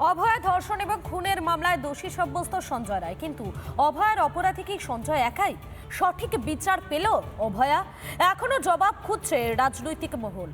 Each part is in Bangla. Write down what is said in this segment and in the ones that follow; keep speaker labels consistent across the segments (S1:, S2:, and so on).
S1: অভয়া ধর্ষণ এবং খুনের মামলায় দোষী সাব্যস্ত সঞ্জয় রায়। কিন্তু অভয়ার অপরাধী কি সঞ্জয় একাই? সঠিক বিচার পেল অভয়া? এখনও জবাব খুঁজছে রাজনৈতিক মহল।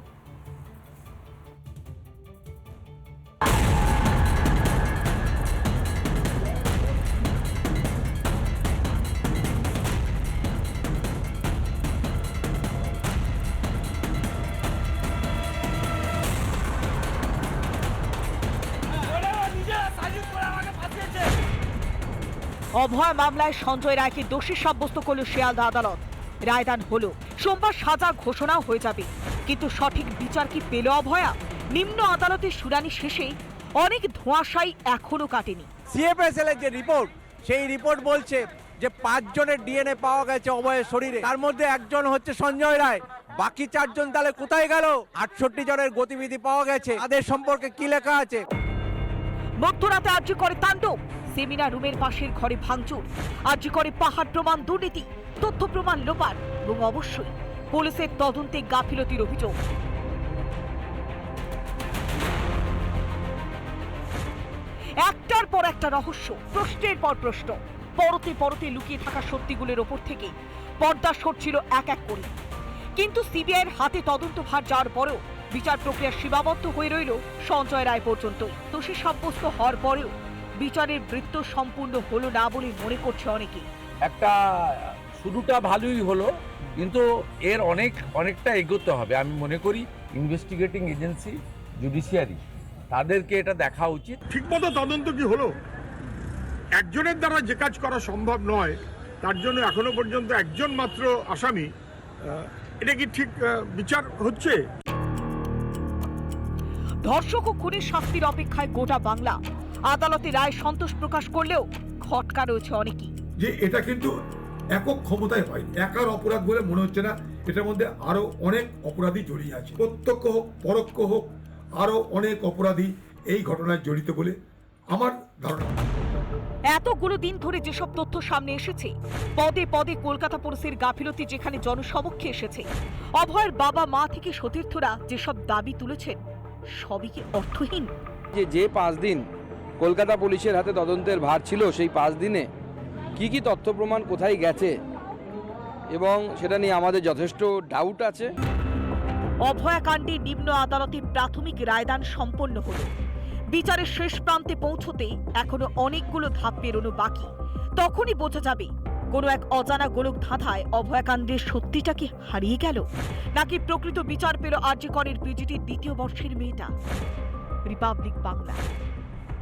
S2: অভয় মামলায় সঞ্জয় রায়কে দোষী সাব্যস্ত করল শিয়ালদা আদালত। রায়দান হলো। সোমবার সাজা ঘোষণাও হয়ে যাবে। কিন্তু সঠিক বিচার কি পেল অভয়া? নিম্ন আদালতের শুনানি শেষে অনেক ধোঁয়াশাই এখনও কাটেনি।
S3: সিএফএসএল এর যে রিপোর্ট সেই রিপোর্ট বলছে যে পাঁচজনের ডিএনএ পাওয়া গেছে অভয়ের শরীরে। তার মধ্যে একজন হচ্ছে সঞ্জয় রায়। বাকি চারজন তাহলে কোথায় গেল? আটষট্টি জনের গতিবিধি পাওয়া গেছে। তাদের সম্পর্কে কি লেখা আছে?
S2: মধ্যরাতে আর্জি করে তাণ্ডব। সেমিনার রুমের পাশের ঘরে ভাঙচুর। আর্জি করে পাহাড় প্রমাণ, দুর্নীতি, তথ্য প্রমাণ লোপার এবং অবশ্যই পুলিশের তদন্তে গাফিলতির অভিযোগ। একটার পর একটা রহস্য, প্রশ্নের পর প্রশ্ন, পরতে পরতে লুকিয়ে থাকা সত্যিগুলোর ওপর থেকে পর্দা সরছিল এক এক করে। কিন্তু সিবিআইয়ের হাতে তদন্ত ভার যাওয়ার পরেও বিচার প্রক্রিয়া সীমাবদ্ধ হয়ে রইল সঞ্জয় রায় পর্যন্ত। দোষী সাব্যস্ত হওয়ার পরেও বিচারের বৃত্ত সম্পূর্ণ হলো না বলে মনে করছে অনেকে।
S4: একটা শুরুটা ভালোই হলো কিন্তু এর অনেক অনেকটা এগোতে হবে। আমি মনে করি ইনভেস্টিগেটিং এজেন্সি জুডিশিয়ারি তাদেরকে এটা দেখা উচিত।
S5: ঠিকমতো তদন্ত কি হলো? একজনের দ্বারা যে কাজ করা সম্ভব নয় তার জন্য এখনও পর্যন্ত একজন মাত্র আসামি এটা কি ঠিক বিচার হচ্ছে?
S2: ধর্ষক ও খুনের শাস্তির অপেক্ষায় গোটা বাংলা। আদালতে রায় সন্তোষ প্রকাশ করলেও খটকা রয়েছে অনেকেই।
S6: যে এটা কিন্তু একক ক্ষমতায় হয় একার অপরাধ বলে মনে হচ্ছে না। এটার মধ্যে আরও অনেক অপরাধী জড়িয়ে আছে। প্রত্যক্ষ হোক পরোক্ষ হোক আরও অনেক অপরাধী এই ঘটনায় জড়িত বলে আমার ধারণা।
S2: এতগুলো দিন ধরে যেসব তথ্য সামনে এসেছে পদে পদে কলকাতা পুলিশের গাফিলতি যেখানে জনসমক্ষে এসেছে অভয়ের বাবা মা থেকে সতীর্থরা যেসব দাবি তুলেছেন সবই কি অর্থহীন?
S7: যে যে পাঁচ দিন কলকাতা পুলিশের হাতে তদন্তের ভার ছিল সেই পাঁচ দিনে। কি কি তথ্য প্রমাণ কোথায় গেছে? এবং সেটা নিয়ে আমাদের যথেষ্ট ডাউট আছে।
S2: অভয়াকাণ্ডে নিম্ন আদালতে প্রাথমিক রায়দান সম্পন্ন হল। বিচারের শেষ প্রান্তে পৌঁছতে এখনও অনেকগুলো ধাপ পেরোনো বাকি। তখনই বোঝা যাবে, কোনো এক অজানা গোলক ধাঁধায় অভয়াকাণ্ডের সত্যিটা কি হারিয়ে গেল? নাকি প্রকৃত বিচার পেল আর্যকরের পিজিটির দ্বিতীয় বর্ষের মেয়েটা? রিপাবলিক বাংলা।